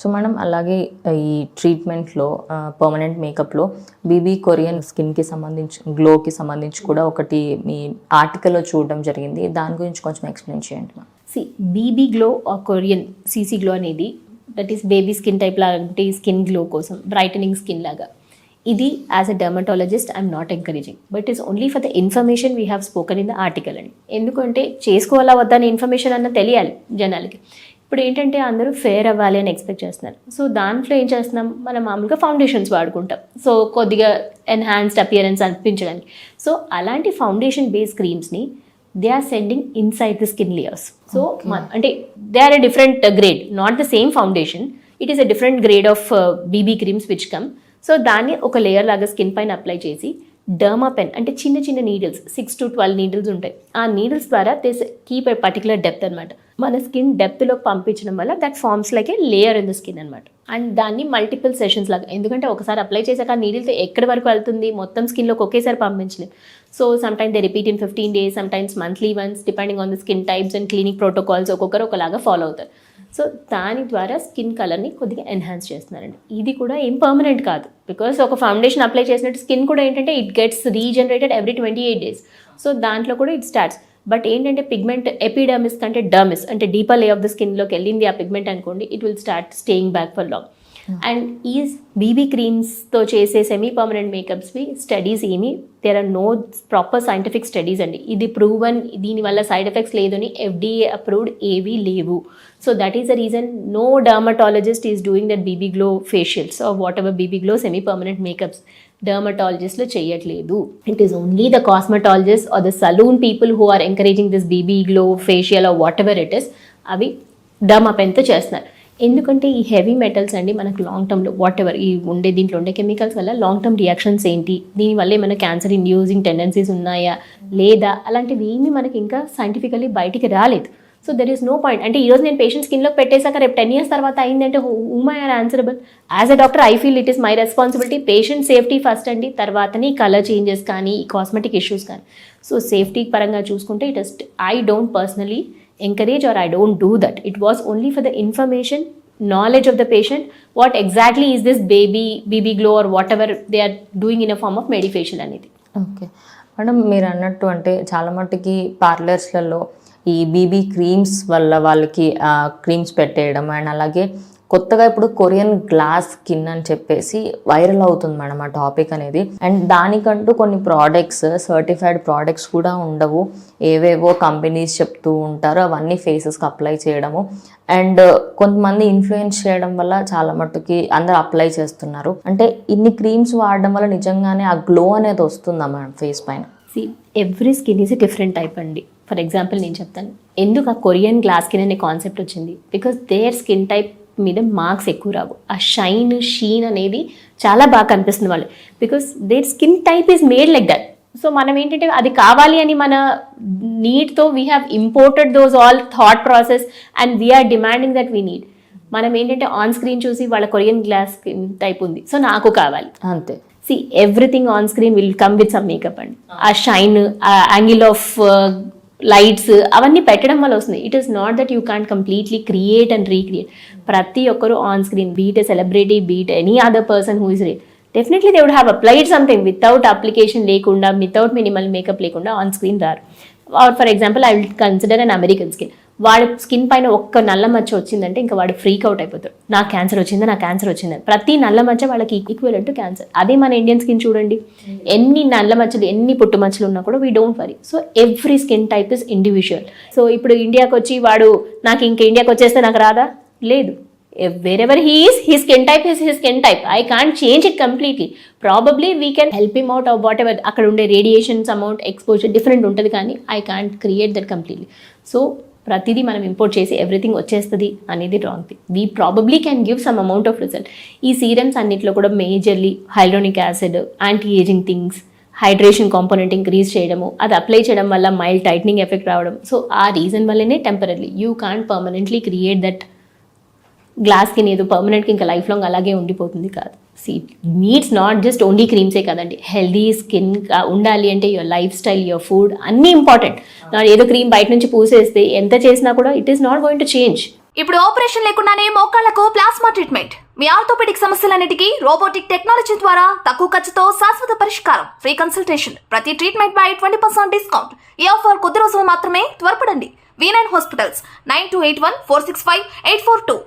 So మనం అలాగే ఈ ట్రీట్మెంట్లో పర్మనెంట్ మేకప్లో బీబీ కొరియన్ స్కిన్కి సంబంధించి గ్లోకి సంబంధించి కూడా ఒకటి మీ ఆర్టికల్లో చూడడం జరిగింది. దాని గురించి కొంచెం ఎక్స్ప్లెయిన్ చేయండి మ్యామ్ సి బీబీ గ్లో ఆ కొరియన్ సీసీ గ్లో అనేది that is baby skin type లాంటి స్కిన్ గ్లో కోసం బ్రైటనింగ్ స్కిన్ లాగా. ఇది as a dermatologist I'm not encouraging but is only for the information we have spoken in the article అండి ఎందుకంటే చేసుకోవాలా వద్దా అనే ఇన్ఫర్మేషన్ అన్న తెలియాలి జనాలకి. ఇప్పుడు ఏంటంటే అందరూ ఫేర్ అవ్వాలి అని ఎక్స్పెక్ట్ చేస్తున్నారు. సో దాంట్లో ఏం చేస్తున్నాం? మనం మామూలుగా ఫౌండేషన్స్ వాడుకుంటాం. సో కొద్దిగా ఎన్హాన్స్డ్ అపియరెన్స్ అనిపించడానికి. సో అలాంటి foundation base క్రీమ్స్ని they are sending inside the skin layers. So అంటే they are a different grade not the same foundation. It is a different grade of BB creams which come so దాన్ని ఒక layer లాగా skin పైన apply చేసి derma pen అంటే చిన్న చిన్న needles six to twelve needles ఉంటాయి. ఆ నీడిల్స్ ద్వారా this keep a particular depth అనమాట మన స్కిన్ డెప్త్లో పంపించడం వల్ల that forms like a layer in the skin అనమాట అండ్ దాన్ని మల్టిపుల్ సెషన్స్ లాగా ఎందుకంటే ఒకసారి అప్లై చేశాక ఆ నీడిల్తో ఎక్కడి వరకు వెళ్తుంది మొత్తం స్కిన్లోకి ఒకేసారి పంపించలేదు so some time they repeat in fifteen days some times monthly once depending on the skin types and clinic protocols ఒక్కొక్కరు ఒకలాగా ఫాలో అవుతారు. సో దాని ద్వారా స్కిన్ కలర్ని కొద్దిగా ఎన్హాన్స్ చేస్తున్నారండి. ఇది కూడా ఏం పర్మనెంట్ కాదు. బికాస్ ఒక ఫౌండేషన్ అప్లై చేసినట్టు స్కిన్ కూడా ఏంటంటే it gets regenerated every twenty eight days so దాంట్లో కూడా ఇట్ స్టార్ట్స్ బట్ ఏంటంటే పిగ్మెంట్ ఎపిడర్మిస్ కంటే డర్మిస్ అంటే డీపర్ లే ఆఫ్ ద స్కిన్లోకి వెళ్ళింది ఆ పిగ్మెంట్ అనుకోండి it will start staying back for long and ఈ బీబీ క్రీమ్స్తో చేసే సెమీ పర్మనెంట్ మేకప్స్వి స్టడీస్ ఏమి? There are no proper scientific studies అండి. ఇది ప్రూవన్ దీనివల్ల సైడ్ ఎఫెక్ట్స్ లేదని ఎఫ్డీఏ అప్రూవ్డ్ ఏవీ లేవు. So that is the reason no dermatologist is doing that BB glow facials or whatever BB glow semi permanent makeups డర్మటాలజిస్ట్లో చేయట్లేదు. It is only the cosmetologist or the salon people who are encouraging this BB glow facial or whatever it is అవి derma చేస్తున్నారు. ఎందుకంటే ఈ heavy metals అండి మనకు long టర్మ్లో what ever ఈ ఉండే దీంట్లో ఉండే కెమికల్స్ వల్ల లాంగ్ టర్మ్ రియాక్షన్స్ ఏంటి? దీనివల్ల ఏమైనా క్యాన్సర్ ఇండ్యూసింగ్ టెండెన్సీస్ ఉన్నాయా? లేదా? అలాంటివి ఏమీ మనకి ఇంకా సైంటిఫికలీ బయటికి రాలేదు. So there is no point అంటే ఈరోజు నేను పేషెంట్ స్కిన్లో పెట్టేశాక రేపు టెన్ ఇయర్స్ తర్వాత అయిందంటే Uma are answerable as a doctor I feel it is my responsibility patient safety first అండి. తర్వాతనే కలర్ చేంజెస్ కానీ కాస్మెటిక్ ఇష్యూస్ కానీ. సో సేఫ్టీ పరంగా చూసుకుంటే it is I don't personally encourage or I don't do that. It was only for the information, knowledge of the patient, what exactly is this baby, BB glow or whatever they are doing in a form of medifacial అనేది okay madam మీరు అన్నట్టు అంటే చాలా మట్టుకి పార్లర్స్లలో ఈ BB creams వల్ల వాళ్ళకి creams పెట్టేయడం అండ్ అలాగే కొత్తగా ఇప్పుడు కొరియన్ గ్లాస్ స్కిన్ అని చెప్పేసి వైరల్ అవుతుంది మేడం ఆ టాపిక్ అనేది. అండ్ దానికంటూ కొన్ని ప్రోడక్ట్స్ సర్టిఫైడ్ ప్రోడక్ట్స్ కూడా ఉండవు. ఏవేవో కంపెనీస్ చెప్తూ ఉంటారు. అవన్నీ ఫేసెస్కి అప్లై చేయడము. అండ్ కొంతమంది ఇన్ఫ్లుయెన్స్ చేయడం వల్ల చాలా మట్టుకి అందరు అప్లై చేస్తున్నారు. అంటే ఇన్ని క్రీమ్స్ వాడడం వల్ల నిజంగానే ఆ గ్లో అనేది వస్తుందా మేడం ఫేస్ పైన? Every skin is different type అండి. ఫర్ ఎగ్జాంపుల్ నేను చెప్తాను. ఎందుకు ఆ కొరియన్ గ్లాస్ స్కిన్ అనే కాన్సెప్ట్ వచ్చింది? బికాస్ దేర్ స్కిన్ టైప్ మీద మార్క్స్ ఎక్కువ రావు. ఆ షైన్ షీన్ అనేది చాలా బాగా కనిపిస్తుంది వాళ్ళు because their skin type is made like that so మనం ఏంటంటే అది కావాలి అని మన నీడ్తో we have imported those all thought process and we are demanding that we need మనం ఏంటంటే ఆన్ స్క్రీన్ చూసి వాళ్ళ కొరియన్ గ్లాస్ స్కిన్ టైప్ ఉంది. సో నాకు కావాలి. అంతే. See everything on screen will come with some makeup అండి. ఆ. షైన్ ఆ యాంగిల్ ఆఫ్ లైట్స్ అవన్నీ పెట్టడం వల్ల వస్తుంది. It is not that you can completely create and recreate ప్రతి ఒక్కరు on screen be it a celebrity be it any other person who is ray definitely they would have applied something without application లేకుండా without minimal makeup లేకుండా on screen రారు. Or for example I will consider an American skin వాడి skin పైన ఒక్క నల్ల మచ్చ వచ్చిందంటే ఇంకా వాడు ఫ్రీక్ అవుట్ అయిపోతాడు. నాకు క్యాన్సర్ వచ్చిందా? నాకు క్యాన్సర్ వచ్చిందని ప్రతి నల్ల మచ్చ వాళ్ళకి ఈక్వల్ టు క్యాన్సర్ అదే మన ఇండియన్ స్కిన్ చూడండి. ఎన్ని నల్ల మచ్చలు ఎన్ని పుట్టు మచ్చలు ఉన్నా కూడా we don't worry so every skin type is individual so ఇప్పుడు ఇండియాకి వచ్చి వాడు నాకు ఇంక ఇండియాకి వచ్చేస్తే నాకు రాదా? లేదు. Wherever he is, his skin type is his skin type. I can't change it completely. Probably we can help him out or whatever. అక్కడ ఉండే రేడియేషన్స్ అమౌంట్ ఎక్స్పోజర్ డిఫరెంట్ ఉంటుంది కానీ I can't create that completely so ప్రతిదీ మనం import చేసి everything వచ్చేస్తుంది అనేది wrong thing we probably can give some amount of result ఈ సీరమ్స్ అన్నిట్లో కూడా majorly hyaluronic acid anti ageing things hydration component increase చేయడము అది అప్లై చేయడం వల్ల మైల్డ్ టైట్నింగ్ ఎఫెక్ట్ రావడం. సో ఆ రీజన్ వల్లనే temporary you can't permanently create that glass skin ఏదో పర్మనెంట్కి ఇంకా లైఫ్ లాంగ్ అలాగే ఉండిపోతుంది కాదు. See needs not just only క్రీమ్సే కదండి. హెల్దీ స్కిన్ ఉండాలి అంటే your lifestyle your food అన్నీ ఇంపార్టెంట్ ఏదో క్రీమ్ బయట నుంచి పూసేస్తే ఎంత చేసినా కూడా it is not going to change ఇప్పుడు ఆపరేషన్ లేకుండానే మోకాళ్ళకు ప్లాస్మా ట్రీట్మెంట్ మీ ఆర్థోపెడిక్ సమస్యలన్నిటికీ రోబోటిక్ టెక్నాలజీ ద్వారా తక్కువ ఖర్చుతో శాశ్వత పరిష్కారం. ఫ్రీ కన్సల్టేషన్ ప్రతి ట్రీట్మెంట్ పై ట్వంటీ పర్సెంట్ డిస్కౌంట్ ఈ ఆఫర్ కొద్ది రోజులు మాత్రమే త్వరపడండి. V nine hospitals nine two eight one four six five eight four two